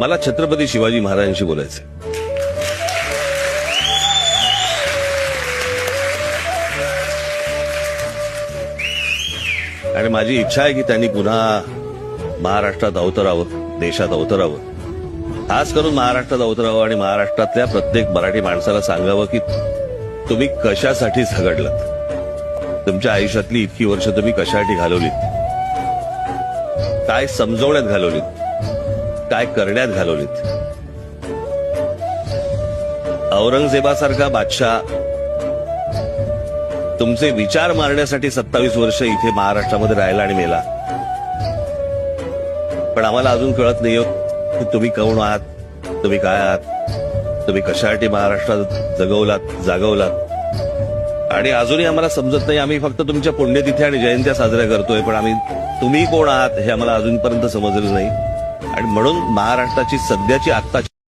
मला छत्रपती शिवाजी महाराजांशी बोलायचं आणि माझी इच्छा आहे की त्यांनी पुन्हा महाराष्ट्रात अवतरावं देशात अवतरावं. खास करून महाराष्ट्रात अवतरावं आणि महाराष्ट्रातल्या प्रत्येक मराठी माणसाला सांगावं की तुम्ही कशासाठी झगडलात? तुमच्या आयुष्यातली इतकी वर्ष तुम्ही कशासाठी घालवलीत? काय समजवण्यात घालवलीत? काय करण्यात घालवलीत? औरंगजेबासारखा बादशाह तुमचे विचार मारण्यासाठी सत्तावीस वर्ष इथे महाराष्ट्रामध्ये राहिला आणि मेला. पण आम्हाला अजून कळत नाही की तुम्ही कोण आहात तुम्ही काय आहात तुम्ही कशासाठी महाराष्ट्रात जगवलात जागवलात? आणि अजूनही आम्हाला समजत नाही आम्ही फक्त तुमच्या पुण्यतिथी आणि जयंत्या साजऱ्या करतोय पण आम्ही तुम्ही कोण आहात हे आम्हाला अजूनपर्यंत समजलं नाही. आणि म्हणून महाराष्ट्राची सध्याची आत्ताची